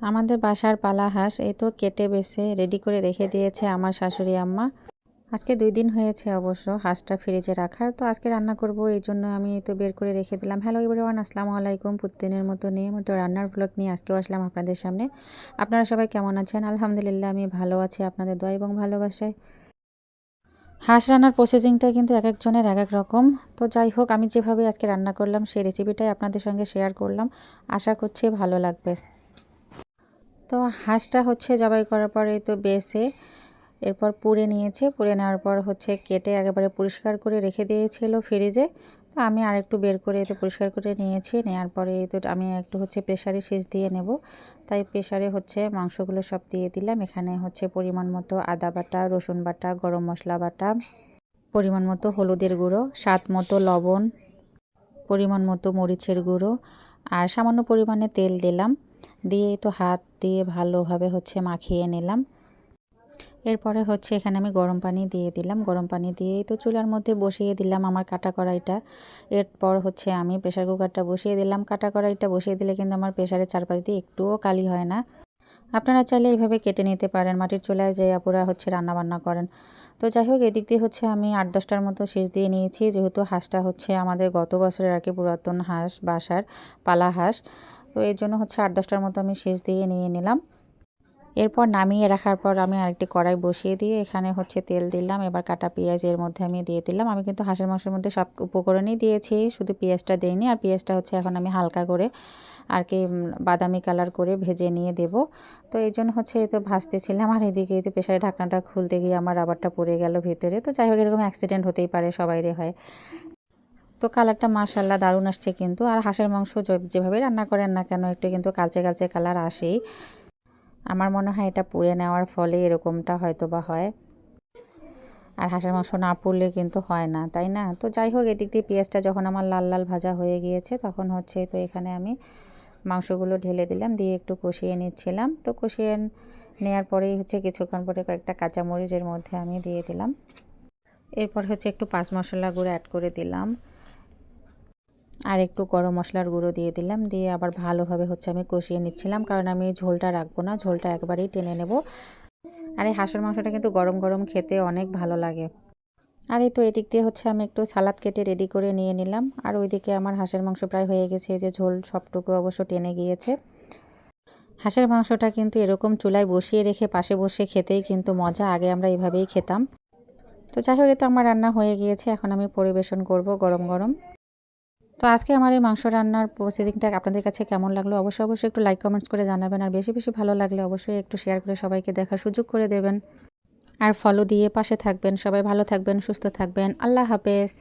আমাদের বাসার পালা হাঁস এই তো কেটে বেছে রেডি করে রেখে দিয়েছে আমার শাশুড়ি আম্মা। আজকে দুই দিন হয়েছে অবশ্য হাঁসটা ফ্রিজে রাখার। তো আজকে রান্না করব, এই জন্য আমি তো বের করে রেখে দিলাম। হ্যালো এভরিওয়ান আসসালামু আলাইকুম। প্রতিদিনের মতো নিয়ে মতো রান্নার ব্লগ নিয়ে আজকেও আসলাম আপনাদের সামনে। আপনারা সবাই কেমন আছেন? আলহামদুলিল্লাহ, আমি ভালো আছি আপনাদের দোয়া এবং ভালোবাসায়। হাঁস রান্নার প্রসেসিংটা কিন্তু এক একজনের এক এক রকম। তো যাই হোক, আমি যেভাবে আজকে রান্না করলাম সেই রেসিপিটাই আপনাদের সঙ্গে শেয়ার করলাম। আশা করছি ভালো লাগবে। তো হাঁসটা হচ্ছে জবাই করার পরে তো বেসে এরপর পুড়ে নিয়েছে। পুড়ে নেওয়ার পর হচ্ছে কেটে একেবারে পরিষ্কার করে রেখে দিয়েছিল ফ্রিজে। তো আমি আরেকটু বের করে তো পরিষ্কার করে নিয়েছি। নেওয়ার পরে তো আমি একটু হচ্ছে প্রেশারে সেচ দিয়ে নেব। তাই প্রেশারে হচ্ছে মাংসগুলো সব দিয়ে দিলাম। এখানে হচ্ছে পরিমাণ মতো আদা বাটা, রসুন বাটা, গরম মশলা বাটা, পরিমাণ মতো হলুদের গুঁড়ো, স্বাদ মতো লবণ, পরিমাণ মতো মরিচের গুঁড়ো, আর সামান্য পরিমাণে তেল দিলাম। দিয়ে তো হাত দিয়ে ভালোভাবে হচ্ছে মাখিয়ে নিলাম। এরপরে হচ্ছে এখানে আমি গরম পানি দিয়ে দিলাম। গরম পানি দিয়েই তো চুলার মধ্যে বসিয়ে দিলাম আমার কাটা কড়াইটা। এরপর হচ্ছে আমি প্রেশার কুকারটা বসিয়ে দিলাম। কাটা কড়াইটা বসিয়ে দিলে কিন্তু আমার প্রেশারের চারপাশ দিয়ে একটুও কালি হয় না। আপনারা চাইলে এইভাবে কেটে নিতে পারেন। মাটির চুলায় যে আপুরা হচ্ছে রান্না বান্না করেন। তো যাই হোক, এদিক দিয়ে হচ্ছে আমি আট দশটার মতো শেষ দিয়ে নিয়েছি। যেহেতু হাঁসটা হচ্ছে আমাদের গত বছরের আর কি পুরাতন হাঁস, বাসার পালা হাঁস। তো এর জন্য হচ্ছে আট দশটার মতো আমি শেষ দিয়ে নিয়ে নিলাম। এরপর নামিয়ে রাখার পর আমি আরেকটি কড়াই বসিয়ে দিয়ে এখানে হচ্ছে তেল দিলাম। এবার কাটা পেঁয়াজ এর মধ্যে আমি দিয়ে দিলাম। আমি কিন্তু হাঁসের মাংসের মধ্যে সব উপকরণই দিয়েছি, শুধু পেঁয়াজটা দিইনি। আর পেঁয়াজটা হচ্ছে এখন আমি হালকা করে আর কি বাদামি কালার করে ভেজে নিয়ে দেব। তো এই জন্য হচ্ছে এই তো ভাজতেছিলাম। আর এদিকে এই তো প্রেশারের ঢাকনাটা খুলতে গিয়ে আমার রাবারটা পড়ে গেল ভেতরে। তো যাই হোক, এরকম অ্যাক্সিডেন্ট হতেই পারে, সবাইরে হয়। তো কালারটা মাশাল্লাহ দারুণ আসছে কিন্তু। আর হাঁসের মাংস যেভাবে রান্না করেন না কেন, একটু কিন্তু কালচে কালচে কালার আসেই। আমার মনে হয় এটা পুড়ে নেওয়ার ফলে এরকমটা হয়তো বা হয়। আর হাঁসের মাংস না পুড়লে কিন্তু হয় না, তাই না? তো যাই হোক, এদিক দিয়ে পেঁয়াজটা যখন আমার লাল লাল ভাজা হয়ে গিয়েছে, তখন হচ্ছে তো এখানে আমি মাংসগুলো ঢেলে দিলাম, দিয়ে একটু কষিয়ে নিচ্ছিলাম। তো কষিয়ে নেওয়ার পরেই হচ্ছে কিছুক্ষণ পরে কয়েকটা কাঁচামরিচের মধ্যে আমি দিয়ে দিলাম। এরপর হচ্ছে একটু পাঁচ মশলা গুঁড়ো অ্যাড করে দিলাম। আর একটু গরম মশলার গুঁড়ো দিয়ে দিলাম। দিয়ে আবার ভালোভাবে হচ্ছে আমি কষিয়ে নিচ্ছিলাম, কারণ আমি ঝোলটা রাখব না, ঝোলটা একবারেই টেনে নেব। আর এই হাঁসের মাংসটা কিন্তু গরম গরম খেতে অনেক ভালো লাগে। আর এই তো এদিক দিয়ে হচ্ছে আমি একটু সালাদ কেটে রেডি করে নিয়ে নিলাম। আর ওইদিকে আমার হাঁসের মাংস প্রায় হয়ে গেছে যে ঝোল সবটুকু অবশ্য টেনে গিয়েছে। হাঁসের মাংসটা কিন্তু এরকম চুলায় বসিয়ে রেখে পাশে বসে খেতেই কিন্তু মজা, আগে আমরা এভাবেই খেতাম। তো যাই হোক তো আমার রান্না হয়ে গিয়েছে, এখন আমি পরিবেশন করব গরম গরম। তো আজকে আমার এই মাংস রান্নার প্রসেসিংটা আপনাদের কাছে কেমন লাগল? অবশ্যই অবশ্যই একটু লাইক কমেন্টস করে জানাবেন। আর বেশি বেশি ভালো লাগলে অবশ্যই একটু শেয়ার করে সবাইকে দেখার সুযোগ করে দেবেন। আর ফলো দিয়ে পাশে থাকবেন। সবাই ভালো থাকবেন, সুস্থ থাকবেন। আল্লাহ হাফেজ।